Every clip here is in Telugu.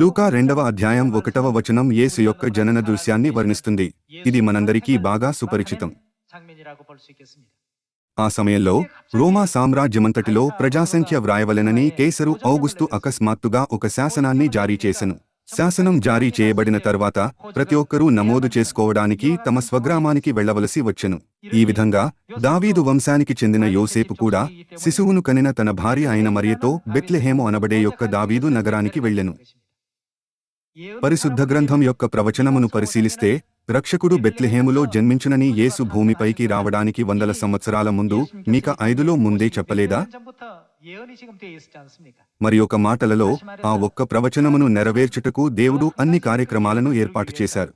లూకా రెండవ అధ్యాయం ఒకటవ వచనం యేసు యొక్క జనన దృశ్యాన్ని వర్ణిస్తుంది. ఇది మనందరికీ బాగా సుపరిచితం. ఆ సమయంలో రోమా సామ్రాజ్యమంతటిలో ప్రజాసంఖ్య వ్రాయవలెనని కేసరు ఔగుస్తు అకస్మాత్తుగా ఒక శాసనాన్ని జారీ చేశను శాసనం జారీ చేయబడిన తర్వాత ప్రతి ఒక్కరూ నమోదు చేసుకోవడానికి తమ స్వగ్రామానికి వెళ్ళవలసి వచ్చెను. ఈ విధంగా దావీదు వంశానికి చెందిన యోసేపు కూడా శిశువును కనిన తన భార్య అయిన మరియతో బెత్లెహేము అనబడే యొక్క దావీదు నగరానికి వెళ్ళెను పరిశుద్ధ గ్రంథం యొక్క ప్రవచనమును పరిశీలిస్తే రక్షకుడు బెత్లిహేములో జన్మించనని యేసు భూమిపైకి రావడానికి వందల సంవత్సరాల ముందు మీక ఐదులో ముందే చెప్పలేదా? మరి ఒక మాటలలో ఆ ఒక్క ప్రవచనమును నెరవేర్చుటకు దేవుడు అన్ని కార్యక్రమాలను ఏర్పాటు చేశారు.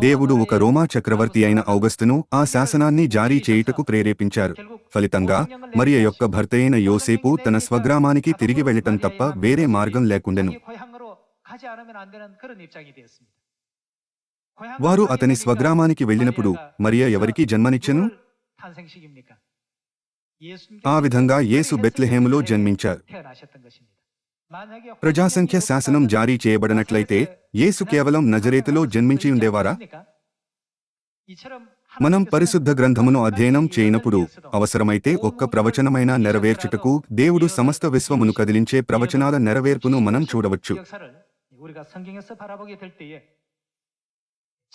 దేవుడు ఒక రోమా చక్రవర్తి అయిన ఔగస్తును ఆ శాసనాన్ని జారీ చేయుటకు ప్రేరేపించారు. ఫలితంగా మరియ యొక్క భర్త యోసేపు తన స్వగ్రామానికి తిరిగి వెళ్ళటం తప్ప వేరే మార్గం లేకుండెను. వారు అతని స్వగ్రామానికి వెళ్ళినప్పుడు మరియా ఎవరికి జన్మనిచ్చెను ఆ విధంగా యేసు బెత్లెహేములో జన్మించారు ప్రజాసంఖ్య శాసనం జారీ చేయబడినట్లయితే యేసు కేవలం నజరేతులో జన్మించి ఉండేవారా మనం పరిశుద్ధ గ్రంథమును అధ్యయనం చేయనప్పుడు అవసరమైతే ఒక్క ప్రవచనమైన నెరవేర్చుటకు దేవుడు సమస్త విశ్వమును కదిలించే ప్రవచనాల నెరవేర్పును మనం చూడవచ్చు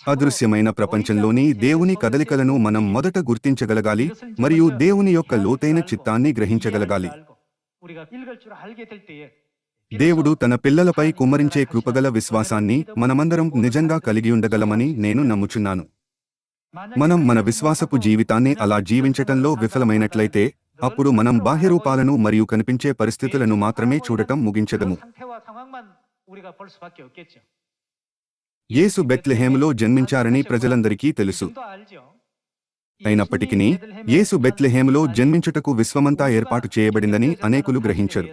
అదృశ్యమైన ప్రపంచంలోని దేవుని కదలికలను మనం మొదట గుర్తించగలగాలి మరియు దేవుని యొక్క లోతైన చిత్తాన్ని గ్రహించగలగాలి. దేవుడు తన పిల్లలపై కుమ్మరించే కృపగల విశ్వాసాన్ని మనమందరం నిజంగా కలిగి ఉండగలమని నేను నమ్ముచున్నాను. మనం మన విశ్వాసపు జీవితాన్ని అలా జీవించటంలో విఫలమైనట్లయితే అప్పుడు మనం బాహ్యరూపాలను మరియు కనిపించే పరిస్థితులను మాత్రమే చూడటం ముగించదము యేసు బెత్లెహేములో జన్మించారని ప్రజలందరికీ తెలుసు. అయినప్పటికీ యేసు బెత్లెహేములో జన్మించుటకు విశ్వమంతా ఏర్పాటు చేయబడిందని అనేకులు గ్రహించరు.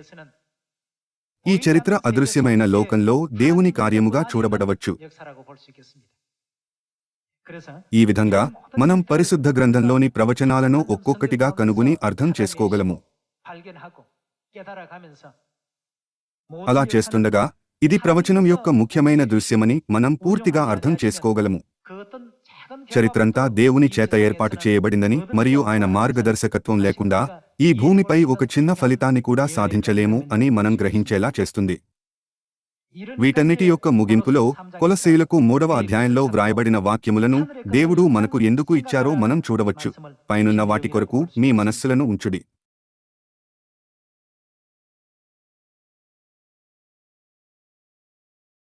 ఈ చరిత్ర అదృశ్యమైన లోకంలో దేవుని కార్యముగా చూడబడవచ్చు. ఈ విధంగా మనం పరిశుద్ధ గ్రంథంలోని ప్రవచనాలను ఒక్కొక్కటిగా కనుగొని అర్థం చేసుకోగలము. అలా చేస్తుండగా ఇది ప్రవచనం యొక్క ముఖ్యమైన దృశ్యమని మనం పూర్తిగా అర్థం చేసుకోగలము. చరిత్రంతా దేవుని చేత ఏర్పాటు చేయబడిందని మరియు ఆయన మార్గదర్శకత్వం లేకుండా ఈ భూమిపై ఒక చిన్న ఫలితాన్ని కూడా సాధించలేము అని మనం గ్రహించేలా చేస్తుంది. వీటన్నిటి యొక్క ముగింపులో కొలశీలకు మూడవ అధ్యాయంలో వ్రాయబడిన వాక్యములను దేవుడు మనకు ఎందుకు ఇచ్చారో మనం చూడవచ్చు. పైనున్న వాటి కొరకు మీ మనస్సులను ఉంచుడి.